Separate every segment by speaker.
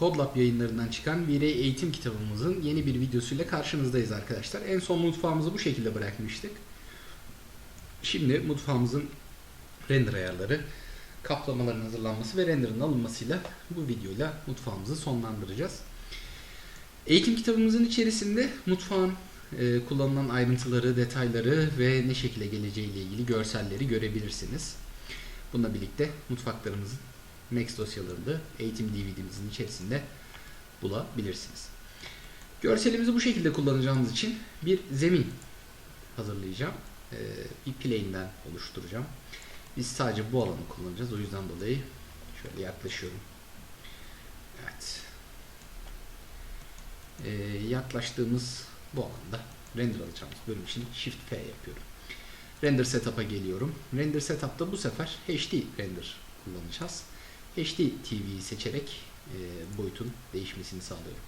Speaker 1: Kodlab yayınlarından çıkan V-Ray eğitim kitabımızın yeni bir videosuyla karşınızdayız arkadaşlar. En son mutfağımızı bu şekilde bırakmıştık. Şimdi mutfağımızın render ayarları, kaplamaların hazırlanması ve renderın alınmasıyla bu videoyla mutfağımızı sonlandıracağız. Eğitim kitabımızın içerisinde mutfağın e, kullanılan ayrıntıları, detayları ve ne şekilde geleceğiyle ilgili görselleri görebilirsiniz. Bununla birlikte mutfaklarımızın Max dosyalarında eğitim DVD'mizin içerisinde bulabilirsiniz. Görselimizi bu şekilde kullanacağımız için bir zemin hazırlayacağım. Ee, bir plane'den oluşturacağım. Biz sadece bu alanı kullanacağız. O yüzden dolayı şöyle yaklaşıyorum. Evet. Ee, yaklaştığımız bu alanda render alacağımız bölüm için Shift F yapıyorum. Render Setup'a geliyorum. Render Setup'ta bu sefer HD render kullanacağız. HD TV'yi seçerek e, boyutun değişmesini sağlıyorum.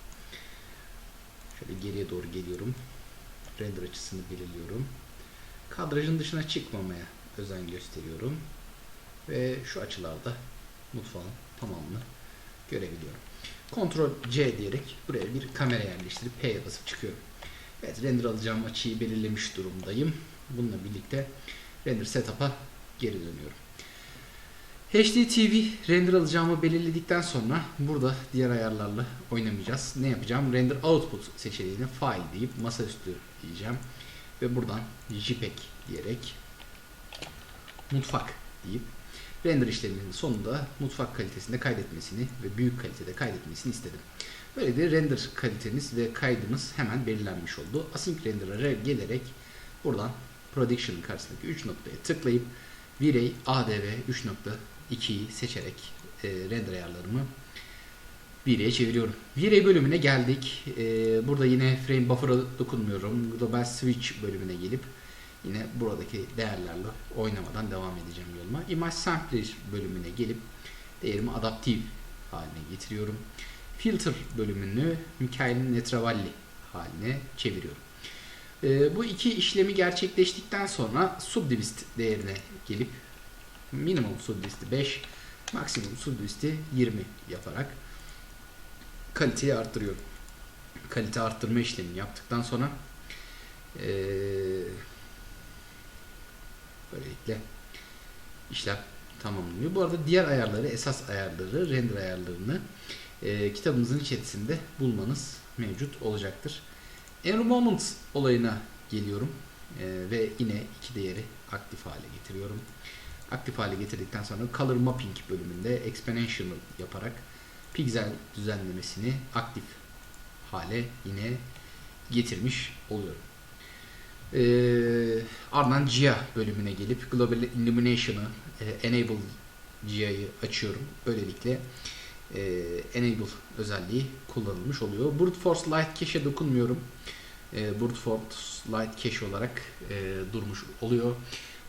Speaker 1: Şöyle geriye doğru geliyorum. Render açısını belirliyorum. Kadrajın dışına çıkmamaya özen gösteriyorum. Ve şu açılarda mutfağın tamamını görebiliyorum. Ctrl C diyerek buraya bir kamera yerleştirip P'ye basıp çıkıyorum. Evet render alacağım açıyı belirlemiş durumdayım. Bununla birlikte render setup'a geri dönüyorum. HDTV render alacağımı belirledikten sonra burada diğer ayarlarla oynamayacağız. Ne yapacağım? Render output seçeneğine file deyip masaüstü diyeceğim. Ve buradan JPEG diyerek mutfak deyip render işleminin sonunda mutfak kalitesinde kaydetmesini ve büyük kalitede kaydetmesini istedim. Böylece render kalitemiz ve kaydımız hemen belirlenmiş oldu. Async render'a gelerek buradan Production karşısındaki 3 noktaya tıklayıp V-Ray ADV 3.2'yi seçerek e, render ayarlarımı V-Ray'e çeviriyorum. V-Ray bölümüne geldik. E, burada yine frame buffer'a dokunmuyorum. Global switch bölümüne gelip yine buradaki değerlerle oynamadan devam edeceğim yoluma. Image sampler bölümüne gelip değerimi adaptif haline getiriyorum. Filter bölümünü Mikael Netravalli haline çeviriyorum. E, bu iki işlemi gerçekleştikten sonra subdivist değerine gelip minimum subdivisti 5, maksimum subdivisti 20 yaparak kaliteyi arttırıyorum. Kalite arttırma işlemini yaptıktan sonra e, böylelikle işlem tamamlanıyor. Bu arada diğer ayarları, esas ayarları, render ayarlarını e, kitabımızın içerisinde bulmanız mevcut olacaktır. Enrollment olayına geliyorum e, ve yine iki değeri aktif hale getiriyorum. Aktif hale getirdikten sonra Color Mapping bölümünde Exponential yaparak piksel düzenlemesini aktif hale yine getirmiş oluyorum. Ee, ardından GIA bölümüne gelip Global Illumination'ı e, Enable GIA'yı açıyorum. Böylelikle e, Enable özelliği kullanılmış oluyor. Brute Force Light Cache'e dokunmuyorum. E, Brute Force Light Cache olarak e, durmuş oluyor.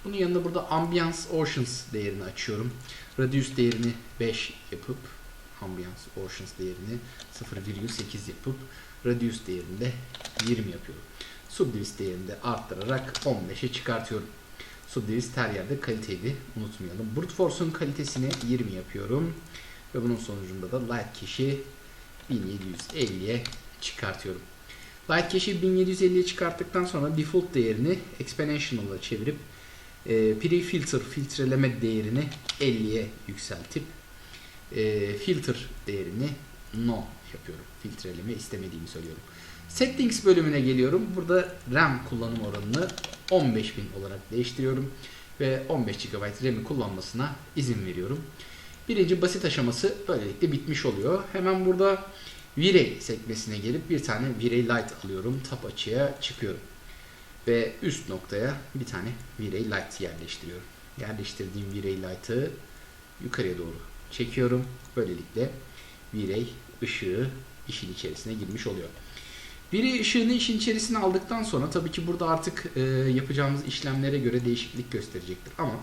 Speaker 1: Bunun yanında burada Ambiance Oceans değerini açıyorum. Radius değerini 5 yapıp Ambiance Oceans değerini 0,8 yapıp Radius değerini de 20 yapıyorum. Subdivis değerini de arttırarak 15'e çıkartıyorum. Subdivis her yerde kaliteyi unutmayalım. Brute Force'un kalitesini 20 yapıyorum. Ve bunun sonucunda da Light Cache'i 1750'ye çıkartıyorum. Light Cache'i 1750'ye çıkarttıktan sonra default değerini exponential'a çevirip e, pre-filter filtreleme değerini 50'ye yükseltip e, filter değerini no yapıyorum. Filtreleme istemediğimi söylüyorum. Settings bölümüne geliyorum. Burada RAM kullanım oranını 15.000 olarak değiştiriyorum. Ve 15 GB RAM'i kullanmasına izin veriyorum. Birinci basit aşaması böylelikle bitmiş oluyor. Hemen burada V-Ray sekmesine gelip bir tane V-Ray Lite alıyorum. Tab açıya çıkıyorum. Ve üst noktaya bir tane V-Ray Lite yerleştiriyorum. Yerleştirdiğim V-Ray Lite'ı yukarıya doğru çekiyorum. Böylelikle V-Ray ışığı işin içerisine girmiş oluyor. V-Ray ışığını işin içerisine aldıktan sonra tabii ki burada artık e, yapacağımız işlemlere göre değişiklik gösterecektir. Ama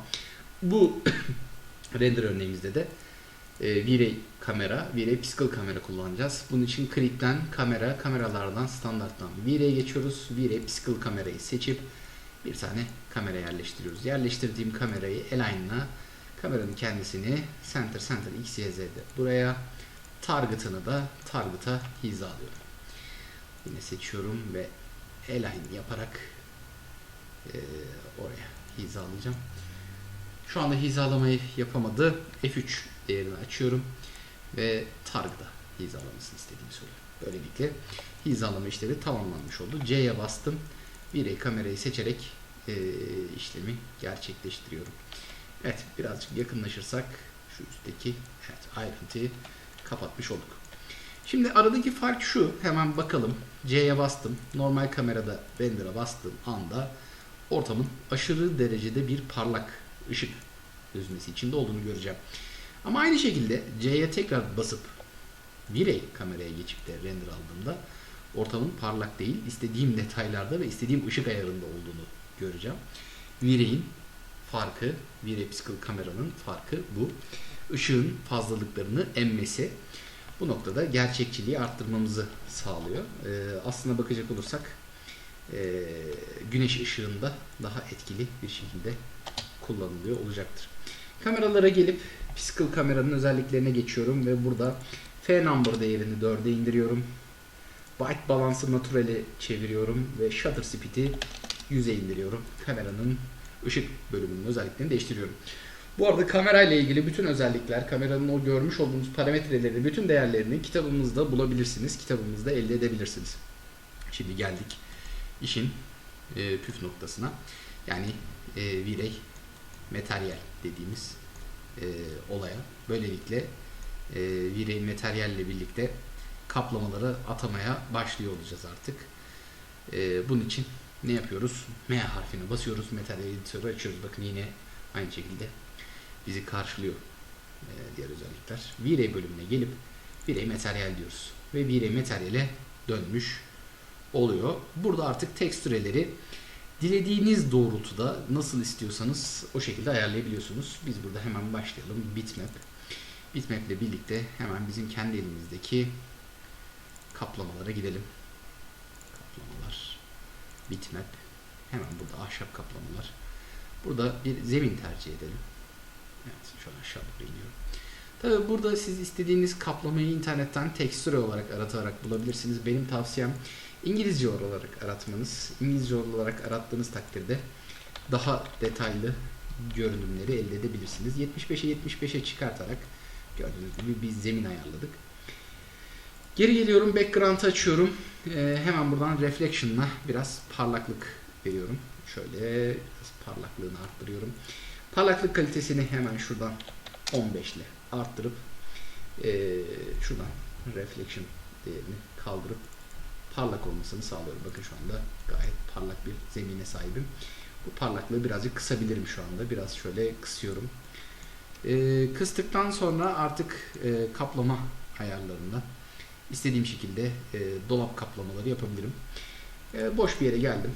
Speaker 1: bu render örneğimizde de e, V-Ray kamera, V-Ray physical kamera kullanacağız. Bunun için Creed'den kamera, kameralardan standarttan V-Ray geçiyoruz. V-Ray physical kamerayı seçip bir tane kamera yerleştiriyoruz. Yerleştirdiğim kamerayı align'la kameranın kendisini center center x, y, z'de buraya target'ını da target'a hizalıyorum. Yine seçiyorum ve align yaparak e, oraya hizalayacağım. Şu anda hizalamayı yapamadı. F3 değerini açıyorum ve target'a hizalamasını istediğimi söylüyorum. Böylelikle hizalama işlemi tamamlanmış oldu. C'ye bastım. Bir kamerayı seçerek e, işlemi gerçekleştiriyorum. Evet birazcık yakınlaşırsak şu üstteki evet, ayrıntıyı kapatmış olduk. Şimdi aradaki fark şu. Hemen bakalım. C'ye bastım. Normal kamerada render'a bastığım anda ortamın aşırı derecede bir parlak ışık düzmesi içinde olduğunu göreceğim. Ama aynı şekilde C'ye tekrar basıp Virey kameraya geçip de render aldığımda ortamın parlak değil, istediğim detaylarda ve istediğim ışık ayarında olduğunu göreceğim. Virey'in farkı, Virey Physical kameranın farkı bu. Işığın fazlalıklarını emmesi bu noktada gerçekçiliği arttırmamızı sağlıyor. Ee, aslına bakacak olursak e, güneş ışığında daha etkili bir şekilde kullanılıyor olacaktır. Kameralara gelip Physical kameranın özelliklerine geçiyorum ve burada F number değerini 4'e indiriyorum. White balance'ı natural'e çeviriyorum ve shutter speed'i 100'e indiriyorum. Kameranın ışık bölümünün özelliklerini değiştiriyorum. Bu arada kamerayla ilgili bütün özellikler, kameranın o görmüş olduğunuz parametreleri, bütün değerlerini kitabımızda bulabilirsiniz. Kitabımızda elde edebilirsiniz. Şimdi geldik işin e, püf noktasına. Yani e, virey materyal dediğimiz e, olaya. Böylelikle e, virey materyalle birlikte kaplamaları atamaya başlıyor olacağız artık. E, bunun için ne yapıyoruz? M harfine basıyoruz. Materyal editörü açıyoruz. Bakın yine aynı şekilde bizi karşılıyor e, diğer özellikler. V-Ray bölümüne gelip V-Ray materyal diyoruz. Ve V-Ray materyale dönmüş oluyor. Burada artık tekstüreleri dilediğiniz doğrultuda nasıl istiyorsanız o şekilde ayarlayabiliyorsunuz. Biz burada hemen başlayalım. Bitmap. Bitmap ile birlikte hemen bizim kendi elimizdeki kaplamalara gidelim. Kaplamalar. Bitmap. Hemen burada ahşap kaplamalar. Burada bir zemin tercih edelim. Evet, şu an aşağı doğru iniyorum. Tabii burada siz istediğiniz kaplamayı internetten tekstüre olarak aratarak bulabilirsiniz. Benim tavsiyem İngilizce olarak aratmanız. İngilizce olarak arattığınız takdirde daha detaylı görünümleri elde edebilirsiniz. 75'e 75'e çıkartarak gördüğünüz gibi bir zemin ayarladık. Geri geliyorum. Background'ı açıyorum. Ee, hemen buradan Reflection'la biraz parlaklık veriyorum. Şöyle biraz parlaklığını arttırıyorum. Parlaklık kalitesini hemen şuradan 15 ile arttırıp e, şuradan reflection değerini kaldırıp parlak olmasını sağlıyorum. Bakın şu anda gayet parlak bir zemine sahibim. Bu parlaklığı birazcık kısabilirim şu anda. Biraz şöyle kısıyorum. E, kıstıktan sonra artık e, kaplama ayarlarında istediğim şekilde e, dolap kaplamaları yapabilirim. E, boş bir yere geldim.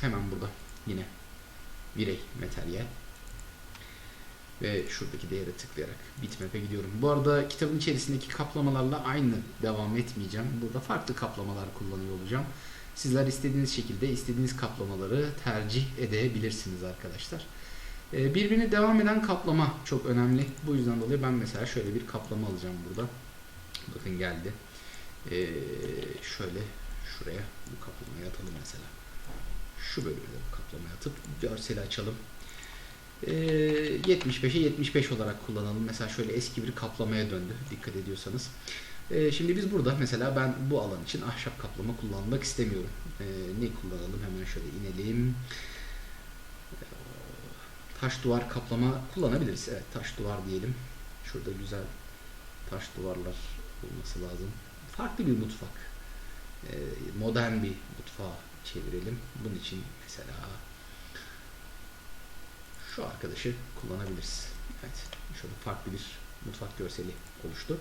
Speaker 1: Hemen burada yine virey materyal ve şuradaki değere tıklayarak bitmap'e gidiyorum. Bu arada kitabın içerisindeki kaplamalarla aynı devam etmeyeceğim. Burada farklı kaplamalar kullanıyor olacağım. Sizler istediğiniz şekilde istediğiniz kaplamaları tercih edebilirsiniz arkadaşlar. Ee, birbirine devam eden kaplama çok önemli. Bu yüzden dolayı ben mesela şöyle bir kaplama alacağım burada. Bakın geldi. Ee, şöyle şuraya bu kaplamayı atalım mesela. Şu bölüme de bu kaplamayı atıp görseli açalım. 75'e 75 olarak kullanalım. Mesela şöyle eski bir kaplamaya döndü dikkat ediyorsanız. Ee, şimdi biz burada mesela ben bu alan için ahşap kaplama kullanmak istemiyorum. Ee, ne kullanalım? Hemen şöyle inelim. Ee, taş duvar kaplama kullanabiliriz. Evet taş duvar diyelim. Şurada güzel taş duvarlar olması lazım. Farklı bir mutfak. Modern bir mutfağa çevirelim. Bunun için mesela şu arkadaşı kullanabiliriz. Evet, şöyle farklı bir mutfak görseli oluştu.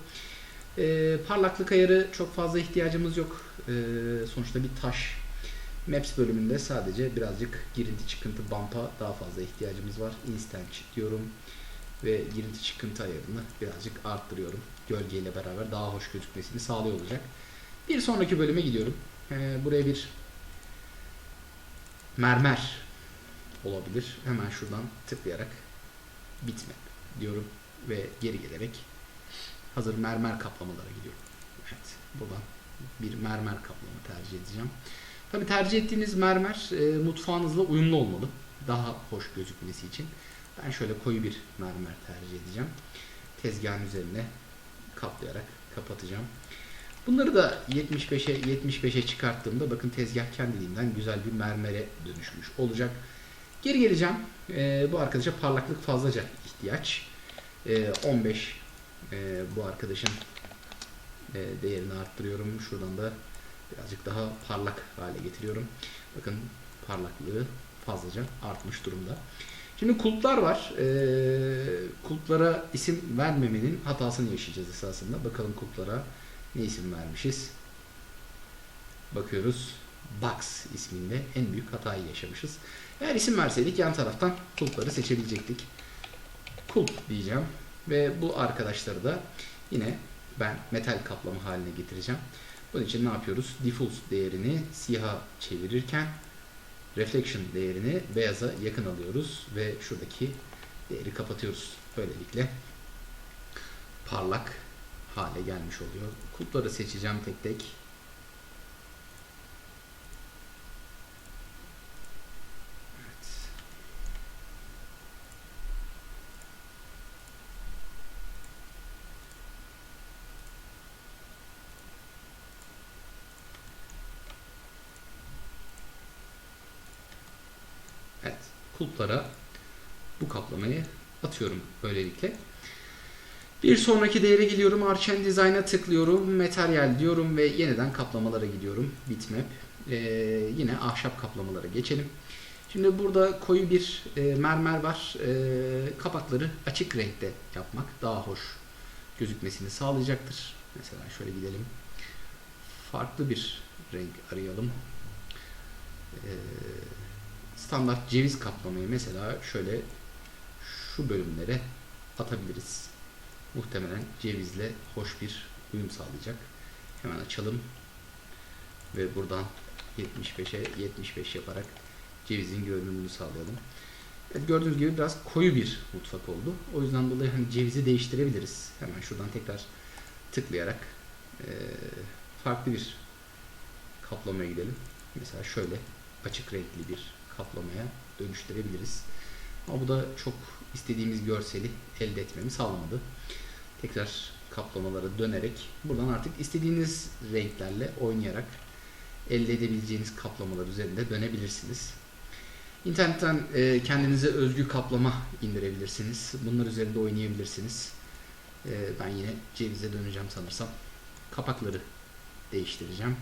Speaker 1: Ee, parlaklık ayarı çok fazla ihtiyacımız yok. Ee, sonuçta bir taş. Maps bölümünde sadece birazcık girinti çıkıntı bumpa daha fazla ihtiyacımız var. Instant diyorum ve girinti çıkıntı ayarını birazcık arttırıyorum. Gölgeyle beraber daha hoş gözükmesini sağlıyor olacak. Bir sonraki bölüme gidiyorum. Ee, buraya bir mermer olabilir. Hemen şuradan tıklayarak bitmap diyorum ve geri gelerek hazır mermer kaplamalara gidiyorum. Evet, buradan bir mermer kaplama tercih edeceğim. Tabi tercih ettiğiniz mermer e, mutfağınızla uyumlu olmalı. Daha hoş gözükmesi için. Ben şöyle koyu bir mermer tercih edeceğim. Tezgahın üzerine kaplayarak kapatacağım. Bunları da 75'e 75'e çıkarttığımda bakın tezgah kendiliğinden güzel bir mermere dönüşmüş olacak. Geri geleceğim. Ee, bu arkadaşa parlaklık fazlaca ihtiyaç. Ee, 15 e, bu arkadaşın e, değerini arttırıyorum. Şuradan da birazcık daha parlak hale getiriyorum. Bakın parlaklığı fazlaca artmış durumda. Şimdi kulplar var. Ee, kulplara isim vermemenin hatasını yaşayacağız esasında. Bakalım kulplara ne isim vermişiz? Bakıyoruz. Box isminde en büyük hatayı yaşamışız. Eğer isim verseydik yan taraftan kulpları seçebilecektik. Kulp diyeceğim. Ve bu arkadaşları da yine ben metal kaplama haline getireceğim. Bunun için ne yapıyoruz? Diffuse değerini siyaha çevirirken reflection değerini beyaza yakın alıyoruz ve şuradaki değeri kapatıyoruz. Böylelikle parlak hale gelmiş oluyor. Kulpları seçeceğim tek tek. Evet. Evet, kulplara bu kaplamayı atıyorum böylelikle. Bir sonraki değere geliyorum. Arch and Design'a tıklıyorum. Materyal diyorum ve yeniden kaplamalara gidiyorum. Bitmap. Ee, yine ahşap kaplamalara geçelim. Şimdi burada koyu bir e, mermer var. E, kapakları açık renkte yapmak daha hoş gözükmesini sağlayacaktır. Mesela şöyle gidelim. Farklı bir renk arayalım. E, standart ceviz kaplamayı mesela şöyle şu bölümlere atabiliriz. Muhtemelen cevizle hoş bir uyum sağlayacak. Hemen açalım. Ve buradan 75'e 75 yaparak cevizin görünümünü sağlayalım. Evet, gördüğünüz gibi biraz koyu bir mutfak oldu. O yüzden dolayı hani cevizi değiştirebiliriz. Hemen şuradan tekrar tıklayarak e, farklı bir kaplamaya gidelim. Mesela şöyle açık renkli bir kaplamaya dönüştürebiliriz. Ama bu da çok istediğimiz görseli elde etmemi sağlamadı. Tekrar kaplamalara dönerek buradan artık istediğiniz renklerle oynayarak elde edebileceğiniz kaplamalar üzerinde dönebilirsiniz. İnternetten e, kendinize özgü kaplama indirebilirsiniz. Bunlar üzerinde oynayabilirsiniz. E, ben yine cevize döneceğim sanırsam. Kapakları değiştireceğim.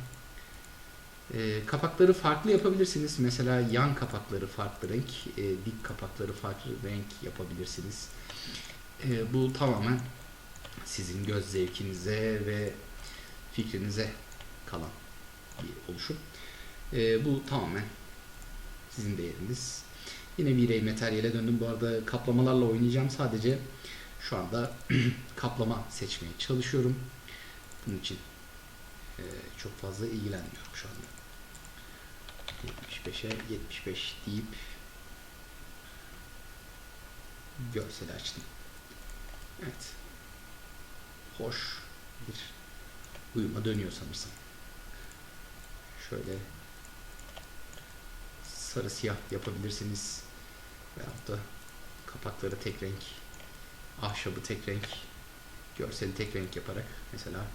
Speaker 1: E, kapakları farklı yapabilirsiniz. Mesela yan kapakları farklı renk, e, dik kapakları farklı renk yapabilirsiniz. E, bu tamamen sizin göz zevkinize ve fikrinize kalan bir oluşum. E, bu tamamen sizin değeriniz. Yine V-Ray materyale döndüm. Bu arada kaplamalarla oynayacağım. Sadece şu anda kaplama seçmeye çalışıyorum. Bunun için e, çok fazla ilgilenmiyorum şu anda. 75'e 75 deyip görseli açtım. Evet. Hoş bir uyuma dönüyor sanırsam. Şöyle sarı siyah yapabilirsiniz. Veyahut da kapakları tek renk, ahşabı tek renk, görseli tek renk yaparak mesela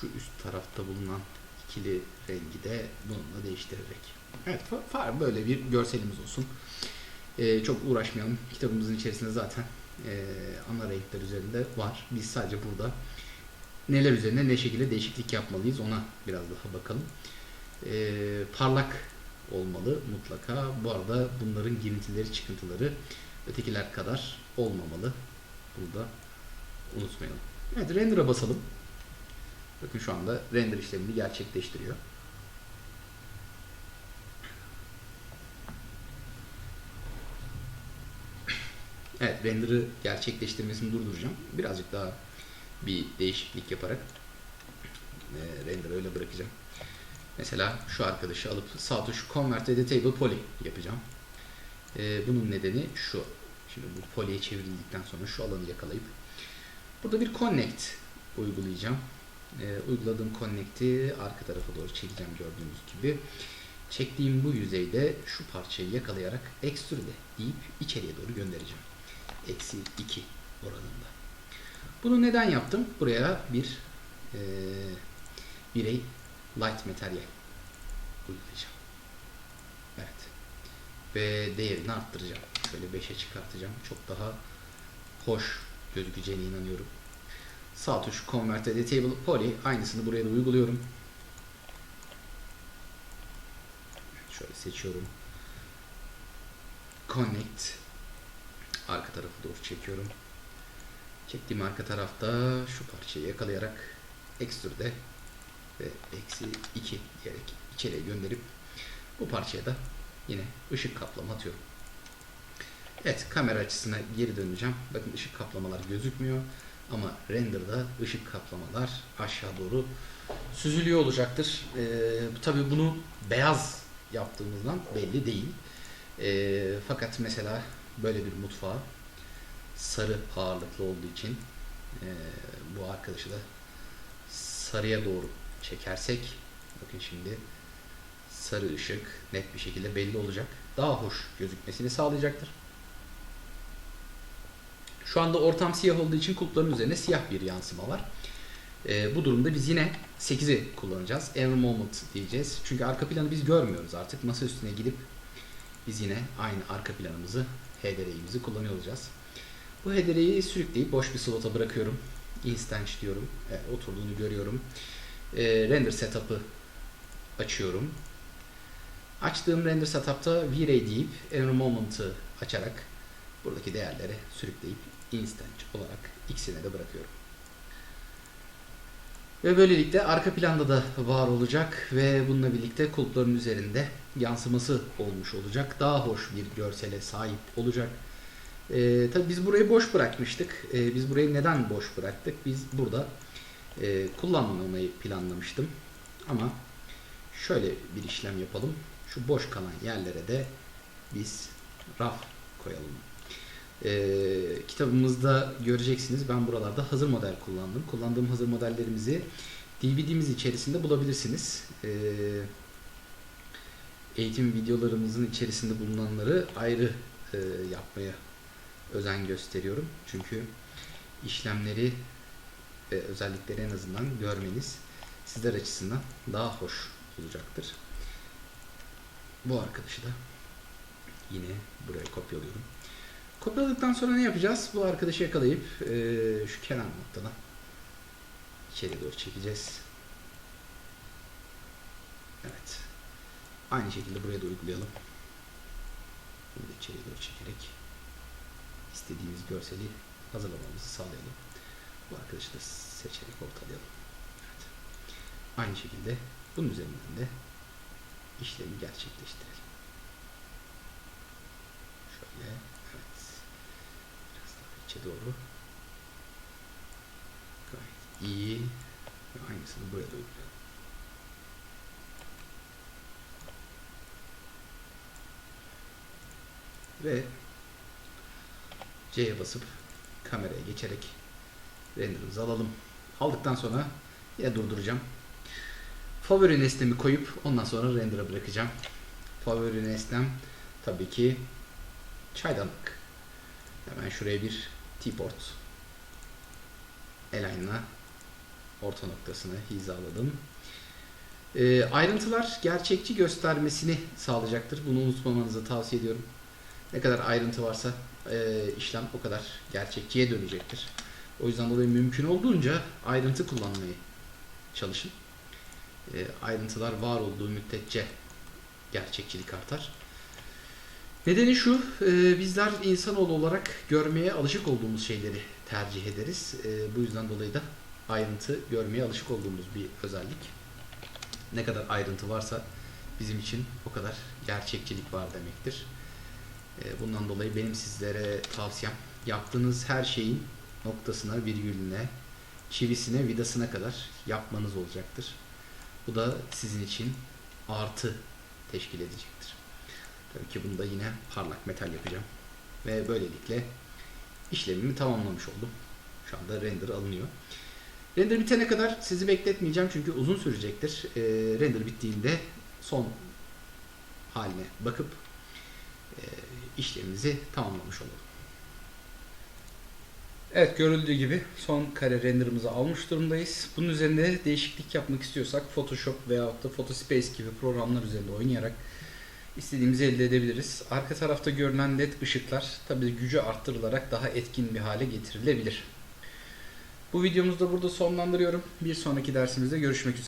Speaker 1: şu üst tarafta bulunan ikili rengi de bununla değiştirerek. Evet, far böyle bir görselimiz olsun. Ee, çok uğraşmayalım. Kitabımızın içerisinde zaten e, ana renkler üzerinde var. Biz sadece burada neler üzerinde ne şekilde değişiklik yapmalıyız ona biraz daha bakalım. Ee, parlak olmalı mutlaka. Bu arada bunların girintileri, çıkıntıları ötekiler kadar olmamalı. Bunu da unutmayalım. Evet, render'a basalım. Bakın şu anda render işlemini gerçekleştiriyor. Evet, render'ı gerçekleştirmesini durduracağım. Birazcık daha bir değişiklik yaparak e, render'ı öyle bırakacağım. Mesela şu arkadaşı alıp sağ tuş Convert Editable Poly yapacağım. E, bunun nedeni şu. Şimdi bu poly'ye çevrildikten sonra şu alanı yakalayıp Burada bir connect uygulayacağım. Ee, uyguladığım connect'i arka tarafa doğru çekeceğim gördüğünüz gibi. Çektiğim bu yüzeyde şu parçayı yakalayarak extrude deyip içeriye doğru göndereceğim. Eksi 2 oranında. Bunu neden yaptım? Buraya bir e, birey light materyal uygulayacağım. Evet. Ve değerini arttıracağım. Şöyle 5'e çıkartacağım. Çok daha hoş gözükeceğine inanıyorum. Sağ tuş Convert Editable Poly aynısını buraya da uyguluyorum. Şöyle seçiyorum. Connect arka tarafı doğru çekiyorum. Çektiğim arka tarafta şu parçayı yakalayarak extrude ve eksi 2 diyerek içeriye gönderip bu parçaya da yine ışık kaplama atıyorum. Evet kamera açısına geri döneceğim. Bakın ışık kaplamalar gözükmüyor. Ama renderda ışık kaplamalar aşağı doğru süzülüyor olacaktır. Ee, tabii bunu beyaz yaptığımızdan belli değil. Ee, fakat mesela böyle bir mutfağa sarı ağırlıklı olduğu için e, bu arkadaşı da sarıya doğru çekersek bakın şimdi sarı ışık net bir şekilde belli olacak. Daha hoş gözükmesini sağlayacaktır. Şu anda ortam siyah olduğu için kulpların üzerine siyah bir yansıma var. Ee, bu durumda biz yine 8'i kullanacağız. Every moment diyeceğiz. Çünkü arka planı biz görmüyoruz artık. Masa üstüne gidip biz yine aynı arka planımızı, HDR'imizi kullanıyor olacağız. Bu HDR'yi sürükleyip boş bir slota bırakıyorum. Instance diyorum. Evet, oturduğunu görüyorum. Ee, render setup'ı açıyorum. Açtığım render setup'ta V-Ray deyip Every Moment'ı açarak buradaki değerleri sürükleyip instance olarak ikisine de bırakıyorum. Ve böylelikle arka planda da var olacak ve bununla birlikte kulpların üzerinde yansıması olmuş olacak. Daha hoş bir görsele sahip olacak. Ee, tabii biz burayı boş bırakmıştık. Ee, biz burayı neden boş bıraktık? Biz burada e, kullanmamayı planlamıştım. Ama şöyle bir işlem yapalım. Şu boş kalan yerlere de biz raf koyalım. Ee, kitabımızda göreceksiniz ben buralarda hazır model kullandım. Kullandığım hazır modellerimizi DVD'miz içerisinde bulabilirsiniz. Ee, eğitim videolarımızın içerisinde bulunanları ayrı e, yapmaya özen gösteriyorum. Çünkü işlemleri ve özellikleri en azından görmeniz sizler açısından daha hoş olacaktır. Bu arkadaşı da yine buraya kopyalıyorum. Kopyaladıktan sonra ne yapacağız? Bu arkadaşı yakalayıp e, şu kenar noktadan içeri doğru çekeceğiz. Evet. Aynı şekilde buraya da uygulayalım. Bunu da içeri doğru çekerek istediğimiz görseli hazırlamamızı sağlayalım. Bu arkadaşı da seçerek ortalayalım. Evet. Aynı şekilde bunun üzerinden de işlemi gerçekleştirelim. Şöyle içe doğru. Gayet iyi. Ve aynısını buraya da uygulayalım. Ve C'ye basıp kameraya geçerek renderımızı alalım. Aldıktan sonra yine durduracağım. Favori nesnemi koyup ondan sonra render'a bırakacağım. Favori nesnem tabii ki çaydanlık. Hemen şuraya bir T-port align'la orta noktasını hizaladım. E, ayrıntılar gerçekçi göstermesini sağlayacaktır. Bunu unutmamanızı tavsiye ediyorum. Ne kadar ayrıntı varsa e, işlem o kadar gerçekçiye dönecektir. O yüzden dolayı mümkün olduğunca ayrıntı kullanmayı çalışın. E, ayrıntılar var olduğu müddetçe gerçekçilik artar. Nedeni şu, e, bizler insanoğlu olarak görmeye alışık olduğumuz şeyleri tercih ederiz. E, bu yüzden dolayı da ayrıntı görmeye alışık olduğumuz bir özellik. Ne kadar ayrıntı varsa bizim için o kadar gerçekçilik var demektir. E, bundan dolayı benim sizlere tavsiyem yaptığınız her şeyin noktasına, virgülüne, çivisine, vidasına kadar yapmanız olacaktır. Bu da sizin için artı teşkil edecektir. Tabii ki bunu da yine parlak metal yapacağım. Ve böylelikle işlemimi tamamlamış oldum. Şu anda render alınıyor. Render bitene kadar sizi bekletmeyeceğim çünkü uzun sürecektir. Ee, render bittiğinde son haline bakıp e, işlemimizi tamamlamış olalım. Evet görüldüğü gibi son kare renderımızı almış durumdayız. Bunun üzerinde değişiklik yapmak istiyorsak Photoshop veyahut da Photospace gibi programlar üzerinde oynayarak istediğimizi elde edebiliriz. Arka tarafta görünen led ışıklar tabi gücü arttırılarak daha etkin bir hale getirilebilir. Bu videomuzu da burada sonlandırıyorum. Bir sonraki dersimizde görüşmek üzere.